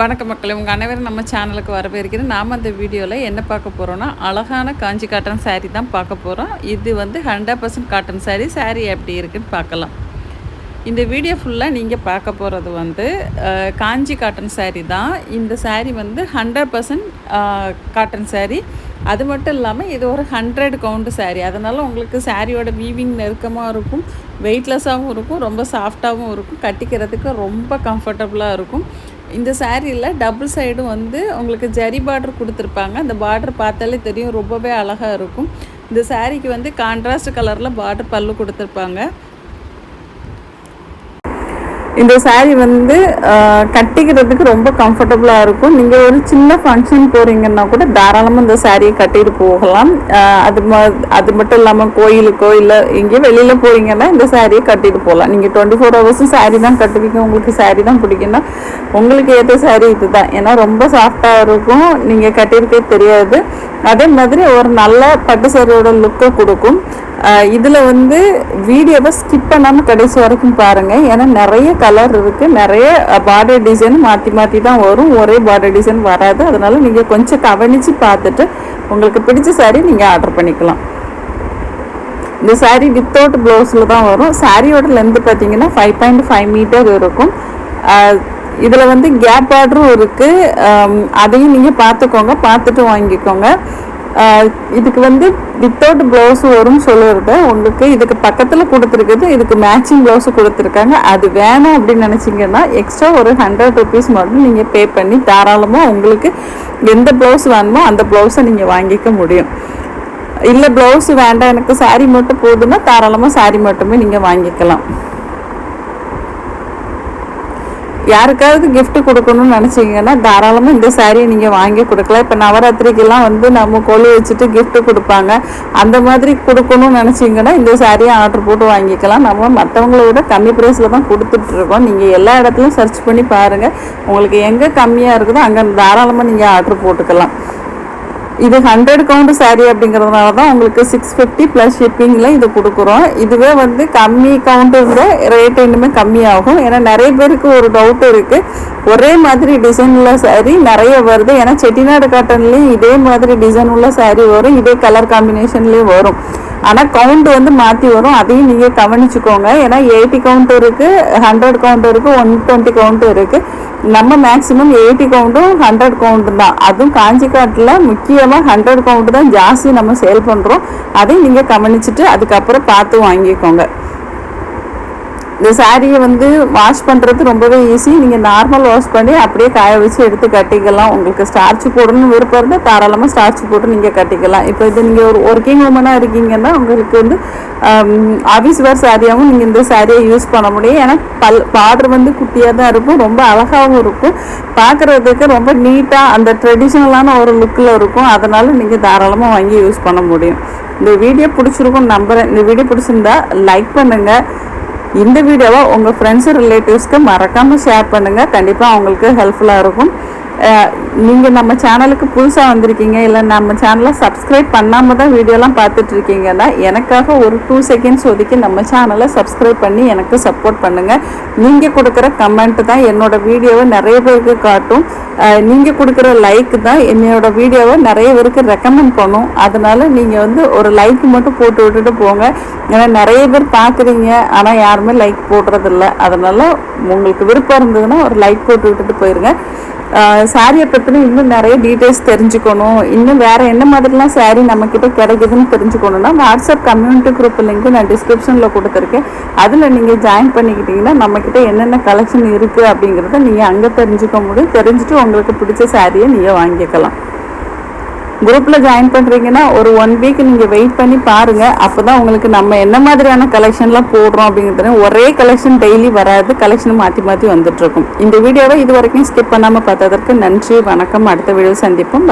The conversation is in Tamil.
வணக்க மக்கள் உங்கள் அனைவரும் நம்ம சேனலுக்கு வரவேற்கிறேன். நாம் அந்த வீடியோவில் என்ன பார்க்க போகிறோன்னா அழகான காஞ்சி காட்டன் சாரீ தான் பார்க்க போகிறோம் இது வந்து hundred percent cotton sari sari எப்படி இருக்குன்னு பார்க்கலாம். இந்த வீடியோ ஃபுல்லாக நீங்கள் பார்க்க போகிறது வந்து காஞ்சி காட்டன் சாரீ தான். இந்த சாரீ வந்து ஹண்ட்ரட் பர்சன்ட் காட்டன் சாரீ அது மட்டும் இல்லாமல் இது ஒரு ஹண்ட்ரட் கவுண்ட் சாரீ அதனால் உங்களுக்கு சாரியோட வீவிங் நெருக்கமாக இருக்கும் வெயிட்லெஸ்ஸாகவும் இருக்கும் ரொம்ப சாஃப்டாகவும் இருக்கும் கட்டிக்கிறதுக்கு ரொம்ப கம்ஃபர்டபுளாக இருக்கும். இந்த சாரியில் டபுள் சைடும் வந்து உங்களுக்கு ஜரி பார்டர் கொடுத்துருப்பாங்க. அந்த பார்டர் பார்த்தாலே தெரியும் ரொம்பவே அழகாக இருக்கும். இந்த சாரிக்கு வந்து கான்ட்ராஸ்ட் கலரில் பார்டர் பல்லு கொடுத்துருப்பாங்க. இந்த saree வந்து கட்டிக்கிறதுக்கு ரொம்ப கம்ஃபர்டபுளாக இருக்கும். நீங்கள் ஒரு சின்ன ஃபங்க்ஷன் போகிறீங்கன்னா கூட தாராளமாக இந்த சாரியை கட்டிட்டு போகலாம். அது ம அது மட்டும் இல்லாமல் கோயிலுக்கோ இல்லை எங்கேயோ வெளியில் போகிறீங்கன்னா இந்த சாரியை கட்டிட்டு போகலாம். நீங்கள் டுவெண்ட்டி ஃபோர் ஹவர்ஸும் சாரீ தான் கட்டுவீங்க. உங்களுக்கு சாரீ தான் பிடிக்குன்னா உங்களுக்கு ஏற்ற சாரீ இதுதான். ஏன்னா ரொம்ப சாஃப்டாக இருக்கும். நீங்கள் கட்டியிருக்கே தெரியாது. அதே மாதிரி ஒரு நல்ல பட்டு சாரியோட லுக்கை கொடுக்கும். இதில் வந்து வீடியோவை ஸ்கிப் பண்ணாமல் கடைசி வரைக்கும் பாருங்கள் ஏன்னா நிறைய கலர் இருக்குது நிறைய பார்டர் டிசைன் மாற்றி மாற்றி தான் வரும். ஒரே பார்டர் டிசைன் வராது. அதனால நீங்கள் கொஞ்சம் கவனித்து பார்த்துட்டு உங்களுக்கு பிடிச்ச சாரீ நீங்கள் ஆர்டர் பண்ணிக்கலாம். இந்த சாரீ வித்தவுட் ப்ளவுஸில் தான் வரும். சாரியோட லென்த்து பார்த்தீங்கன்னா ஃபைவ் பாயிண்ட் ஃபைவ் மீட்டர் இருக்கும். இதில் வந்து கேப் பார்டரும் இருக்குது அதையும் நீங்கள் பார்த்துக்கோங்க. பார்த்துட்டு வாங்கிக்கோங்க. இதுக்கு வந்து வித்தவுட் ப்ளவுஸ் வரும்னு சொல்லுறது. உங்களுக்கு இதுக்கு பக்கத்தில் கொடுத்துருக்குது. இதுக்கு மேட்சிங் ப்ளவுஸ் கொடுத்துருக்காங்க. அது வேணாம் அப்படின்னு நினச்சிங்கன்னா எக்ஸ்ட்ரா ஒரு ஹண்ட்ரட் ருபீஸ் மட்டும் நீங்கள் பே பண்ணி தாராளமாக உங்களுக்கு எந்த ப்ளவுஸ் வேணுமோ அந்த ப்ளவுஸை நீங்கள் வாங்கிக்க முடியும். இல்லை ப்ளவுஸ் வேண்டாம் எனக்கு saree மட்டும் போதுன்னா தாராளமாக சாரீ மட்டுமே நீங்கள் வாங்கிக்கலாம். யாருக்காவது கிஃப்ட் கொடுக்கணும்னு நினச்சிங்கன்னா தாராளமாக இந்த சாரியை நீங்கள் வாங்கி கொடுக்கலாம். இப்போ நவராத்திரிக்கெல்லாம் வந்து நம்ம கொலு வச்சுட்டு கிஃப்ட் கொடுப்பாங்க. அந்த மாதிரி கொடுக்கணும்னு நினச்சிங்கன்னா இந்த சாரியை ஆர்டர் போட்டு வாங்கிக்கலாம். நம்ம மற்றவங்கள விட கம்மி ப்ரைஸில் தான் கொடுத்துட்ருக்கோம் நீங்கள் எல்லா இடத்துலையும் சர்ச் பண்ணி பாருங்கள் உங்களுக்கு எங்கே கம்மியாக இருக்குதோ அங்கே தாராளமாக நீங்கள் ஆர்டர் போட்டுக்கலாம். இது ஹண்ட்ரட் கவுண்ட் saree அப்படிங்கிறதுனால தான் உங்களுக்கு சிக்ஸ் ஃபிஃப்டி ப்ளஸ் ஷிப்பிங்கில் இது கொடுக்குறோம். இதுவே வந்து கம்மி கவுண்ட் ரேட் இன்னுமே கம்மியாகும். ஏன்னா நிறைய பேருக்கு ஒரு டவுட் இருக்குது ஒரே மாதிரி டிசைன் உள்ள saree நிறைய வருது. ஏன்னா செட்டிநாடு காட்டன்லேயும் இதே மாதிரி டிசைன் உள்ள saree வரும். இதே கலர் காம்பினேஷன்லேயும் வரும். ஆனால் கவுண்ட் வந்து மாற்றி வரும். அதையும் நீங்கள் கவனிச்சுக்கோங்க. ஏன்னா எயிட்டி கவுண்ட் இருக்குது ஹண்ட்ரட் கவுண்ட் இருக்குது ஒன் டுவெண்ட்டி கவுண்ட் இருக்குது நம்ம மேக்ஸிமம் எயிட்டி கவுண்ட்டும் ஹண்ட்ரட் கவுண்ட் தான். அதுவும் காஞ்சிக்காட்டில் முக்கியமாக ஹண்ட்ரட் கவுண்ட் தான் ஜாஸ்தி நம்ம சேல் பண்ணுறோம் அதையும் நீங்கள் கவனிச்சுட்டு அதுக்கப்புறம் பார்த்து வாங்கிக்கோங்க. இந்த சாரியை வந்து வாஷ் பண்ணுறது ரொம்பவே ஈஸி நீங்கள் நார்மல் வாஷ் பண்ணி அப்படியே காய வச்சு எடுத்து கட்டிக்கலாம். உங்களுக்கு ஸ்டார்ச் போடணும்னு விருப்பம் இருந்தால் தாராளமாக ஸ்டார்ச் போட்டு நீங்கள் கட்டிக்கலாம். இப்போ இது நீங்கள் ஒரு ஒர்க்கிங் உமனாக இருக்கீங்கன்னா உங்களுக்கு வந்து ஆஃபீஸ் வேர் சாரியாகவும் நீங்கள் இந்த சாரியை யூஸ் பண்ண முடியும். ஏன்னா பல் பார்டர் வந்து குட்டியாக தான் இருக்கும். ரொம்ப அழகாகவும் இருக்கும். பார்க்குறதுக்கு ரொம்ப நீட்டாக அந்த ட்ரெடிஷ்னலான ஒரு லுக்கில் இருக்கும். அதனால் நீங்கள் தாராளமாக வாங்கி யூஸ் பண்ண முடியும். இந்த வீடியோ பிடிச்சிருக்கும் நம்புகிறேன் இந்த வீடியோ பிடிச்சிருந்தா லைக் பண்ணுங்கள் இந்த வீடியோவை உங்கள் ஃப்ரெண்ட்ஸு ரிலேட்டிவ்ஸ்க்கு மறக்காமல் ஷேர் பண்ணுங்கள் கண்டிப்பாக அவங்களுக்கு ஹெல்ப்ஃபுல்லாக இருக்கும். நீங்கள் நம்ம சேனலுக்கு புதுசாக வந்திருக்கீங்க இல்லை நம்ம சேனலை சப்ஸ்கிரைப் பண்ணாமல் தான் வீடியோலாம் பார்த்துட்ருக்கீங்கன்னா எனக்காக ஒரு டூ செகண்ட்ஸ் ஒதுக்கி நம்ம சேனலை சப்ஸ்கிரைப் பண்ணி எனக்கு சப்போர்ட் பண்ணுங்கள் நீங்கள் கொடுக்குற கமெண்ட் தான் என்னோடய வீடியோவை நிறைய பேருக்கு காட்டும். நீங்கள் கொடுக்குற லைக் தான் என்னோடய வீடியோவை நிறைய பேருக்கு ரெக்கமெண்ட் பண்ணும். அதனால் நீங்கள் வந்து ஒரு லைக் மட்டும் போட்டு விட்டுட்டு போங்க. ஏன்னா நிறைய பேர் பார்க்குறீங்க ஆனால் யாருமே லைக் போடுறதில்ல. அதனால் உங்களுக்கு விருப்பம் இருந்ததுன்னா ஒரு லைக் போட்டு விட்டுட்டு போயிருங்க. சாரியை பற்றின இன்னும் நிறைய டீட்டெயில்ஸ் தெரிஞ்சுக்கணும். இன்னும் வேறு என்ன மாதிரிலாம் சாரீ நம்மக்கிட்ட கிடைக்குதுன்னு தெரிஞ்சுக்கணுன்னா வாட்ஸ்அப் கம்யூனிட்டி குரூப் லிங்க்கு நான் டிஸ்கிரிப்ஷனில் கொடுத்துருக்கேன். அதில் நீங்கள் ஜாயின் பண்ணிக்கிட்டீங்கன்னா நம்மக்கிட்ட என்னென்ன கலெக்ஷன் இருக்குது அப்படிங்கிறத நீங்கள் அங்கே தெரிஞ்சுக்க முடியும். தெரிஞ்சுட்டு உங்களுக்கு பிடிச்ச சாரியை நீங்கள் வாங்கிக்கலாம். குரூப்பில் ஜாயின் பண்ணுறீங்கன்னா ஒரு ஒன் வீக் நீங்கள் வெயிட் பண்ணி பாருங்கள் அப்போ தான் உங்களுக்கு நம்ம என்ன மாதிரியான கலெக்ஷன்லாம் போடுறோம் அப்படிங்கிறது ஒரே கலெக்ஷன் டெய்லி வராது. கலெக்ஷன் மாற்றி மாற்றி வந்துட்டுருக்கும் இந்த வீடியோவை இது வரைக்கும் ஸ்கிப் பண்ணாமல் பார்த்ததற்கு நன்றி. வணக்கம். அடுத்த வீடியோ சந்திப்போம்.